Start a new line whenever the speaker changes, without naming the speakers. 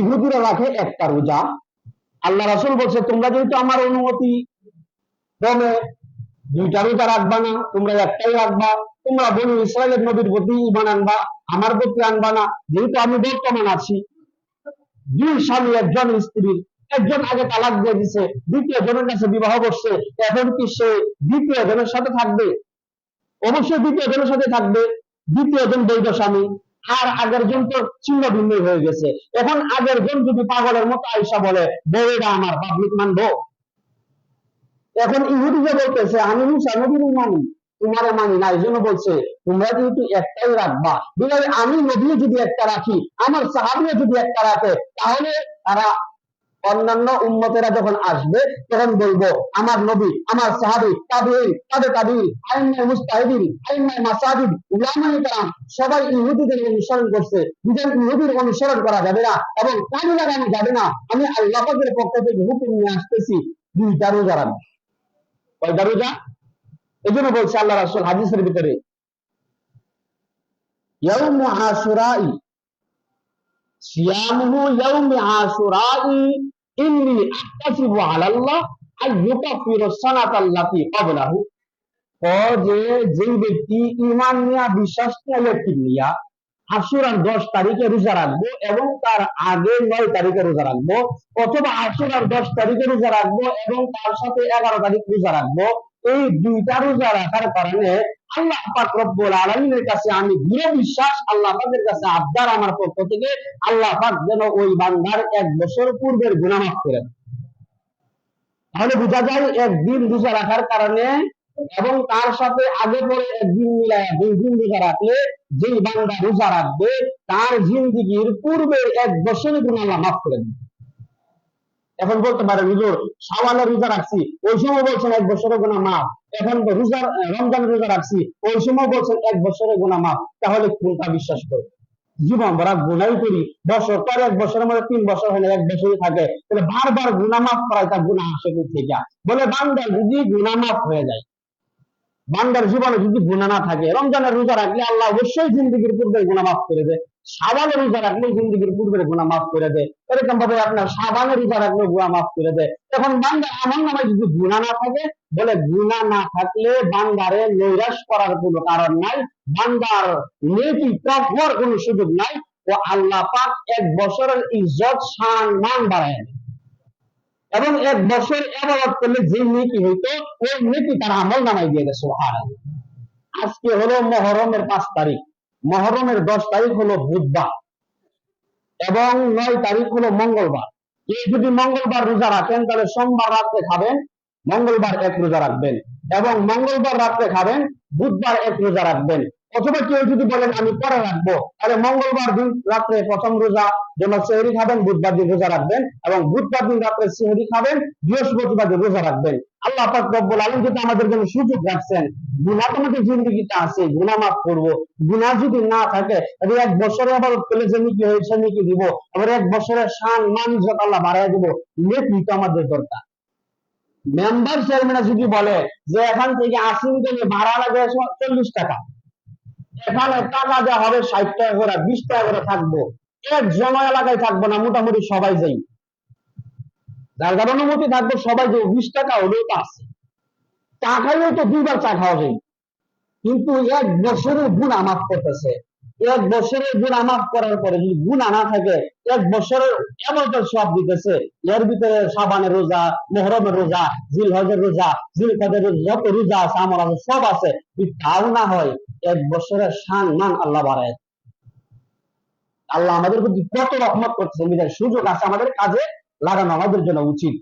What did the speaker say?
ইহুদিরা রাখে একটা রোজা। আল্লাহ রাসূল বলছে, তোমরা যেহেতু আমার অনুমতি ক্রমে দুইটা রোজা রাখবা না, তোমরা একটাই রাখবা, তোমরা বনু ইসরায়েলের নবীর প্রতি ইমান আনবা, আমার প্রতি আনবা না, যেহেতু আমি বর্তমান আছি। দুই স্বামী, একজন স্ত্রীর একজন আগে তালাক দিয়ে দিছে, দ্বিতীয় জনের কাছে বিবাহ করছে, এখন কি সে দ্বিতীয় জনের সাথে থাকবে? অবশ্যই দ্বিতীয় জনের সাথে থাকবে, দ্বিতীয় জন বৈধ স্বামী। আর আগের জন তো ছিন্ন ভিন্ন হয়ে গেছে। এখন আগের জন যদি পাগলের মতো আইসা বলে বউটা আমার পাবলিক মানবো? এখন ইহুদি যে বলতেছে, আমি মুসা নবীর মানি তোমারে মানি না। এই জন্য বলছে, তোমরা যেহেতু একটাই রাখবা বিলাই আমি নদী যদি একটা রাখি, আমার সাহাবিও যদি একটা রাখে, তাহলে তারা অন্যান্য উম্মতেরা যখন আসবে, তখন বলব, আমার নবী, আমার সাহাবি, তাবিঈন, তাবে তাবিঈন, আইম্মায়ে মুস্তাহিদিন, আইম্মায়ে মাসাজিদ, উলামায়ে কেরাম, সবাই ইহুদিদের অনুসরণ করছে। বিধান ইহুদির অনুসরণ করা যাবে না এবং কাজে লাগানো যাবে না। আমি আল্লাহ পাকের পক্ষ থেকে হুকুম নিয়ে আসতেছি, দুইটা রোজা রাখবে। কয়টা রোজা? এই জন্য বলছে আল্লাহ রাসূল হাদিসের ভিতরে, ইয়াউমু আশুরাই সিয়ামুহু ইয়াউমি ও যে, যেই ব্যক্তি নিয়া, বিশ্বাস নিয়া নিয়া, আশুরার দশ তারিখে রোজা রাখব এবং তার আগে নয় তারিখে রোজা রাখব, অথবা আশুরার দশ তারিখে রোজা রাখব এবং তার সাথে এগারো তারিখ রোজা রাখব, এই দুইটা রোজা রাখার কারণে আল্লাহ পাক রব্বুল কাছে আমি দৃঢ় বিশ্বাস, আল্লাহ পাকের কাছে আবদার আমার পক্ষ থেকে, আল্লাহ পাক যেন ওই বান্দার এক বছর পূর্বের মাফ করে দেন। তাহলে বোঝা যায় একদিন রাখার কারণে এবং তার সাথে আগে পরে একদিন মিলায় দুই দিন রোজা রাখলে যেই বান্দা রোজা রাখবে, তার জিন্দিগির পূর্বের এক বছরের গুনাহ আল্লাহ মাফ করে দেন। এখন বলতে পারে হুজুর সাওয়ালে রোজা রাখছি, ওই সময় বলছেন এক বছরের গুনাহ মাফ। এখন তো রোজা রমজান রোজা রাখছি, ওই সময় বলছেন এক বছরের গুনাহ মাফ। তাহলে কোনটা বিশ্বাস করবে? জীবন ভরা গুনাই করি। বছর পর এক বছরের মধ্যে তিন বছর হলে এক বছরই থাকে। তাহলে বারবার গুনাহ মাফ করায় তার গুনাহ আসে থেকে বলে বান্দা যদি গুনাহ মাফ হয়ে যায়, বান্দার জীবনে যদি গুণা না থাকে, রমজানের রোজা রাখলে আল্লাহ অবশ্যই জিন্দগির পূর্বে গুণা মাফ করে দেয়। সাবানের রোজা রাখলে জিন্দগির পূর্বের গুণা মাফ করে দেয়। এরকম ভাবে আপনার সাবানের রোজা রাখলে গুণা মাফ করে দেয়। এখন বান্দার আমার নামে যদি গুণা না থাকে, বলে গুণা না থাকলে বান্দারে নৈরাশ করার কোনো কারণ নাই। বান্দার নেকি ত্যাগ হওয়ার কোনো সুযোগ নাই ও আল্লাহ পাক এক বছরের ইজ্জত মান বাড়ায়। এবং এক বছর এবাদত করলে যে নীতি হইতো, ওই নীতি তার আমল নামাই দিয়ে গেছে আজকে হলো মহরমের পাঁচ তারিখ। মহরমের দশ তারিখ হলো বুধবার এবং নয় তারিখ হলো মঙ্গলবার। এই যদি মঙ্গলবার রোজা রাখেন, তাহলে সোমবার রাত্রে খাবেন, মঙ্গলবার এক রোজা রাখবেন এবং মঙ্গলবার রাত্রে খাবেন, বুধবার এক রোজা রাখবেন। অথবা কেউ যদি বলেন, আমি পরে রাখব। তাহলে মঙ্গলবার দিন রাত্রে প্রথম রোজা জন্য সেহরি খাবেন, বুধবার দিন রোজা রাখবেন এবং বুধবার দিন রাত্রে সেহরি খাবেন, বৃহস্পতিবার দিন রোজা রাখবেন। আল্লাহ পাক রব্বুল আলামিন কিন্তু আমাদের জন্য সুযোগ রাখছেন। গুনাহ তোমাদের জিন্দগিটা আছে, গুনাহ মাফ করব। গুনাহ যদি না থাকে, তাহলে এক বছরে আবার পেলে যে নিকি হয়েছে নিকি দিব। আবার এক বছরের শান মান, ইজ্জত আল্লাহ বাড়াই দিব। নেকি তো আমাদের দরকার। মেম্বার চেয়ারম্যান যদি বলে যে, এখান থেকে আসিন ভাড়া লাগে, চল্লিশ টাকা। এখানে টাকা দেওয়া হবে ষাট টাকা করে, বিশ টাকা করে থাকব। এক জমা এলাকায় থাকব না, মোটামুটি সবাই যাই। যার যার অনুমতি থাকবে, সবাই যে বিশ টাকা হলেও তো আছে। চা খাইলেও তো দুইবার চা খাওয়া যায়। কিন্তু এক বছরের গুণ আমাফ করতেছে। এক বছরের গুণা মাফ করার পরে যদি গুণা না থাকে, এক বছরের এমনটা সব দিতেছে। এর ভিতরে সাবানের রোজা, মোহরমের রোজা জিল হজের রোজা জিল কদের যত রোজা আছে আমার আছে, সব আছে। তাও না হয় এক বছরের শান মান আল্লাহ বাড়ায়। আল্লাহ আমাদের প্রতি কত রহমত করছে সুযোগ আছে আমাদের কাজে লাগানো আমাদের জন্য উচিত।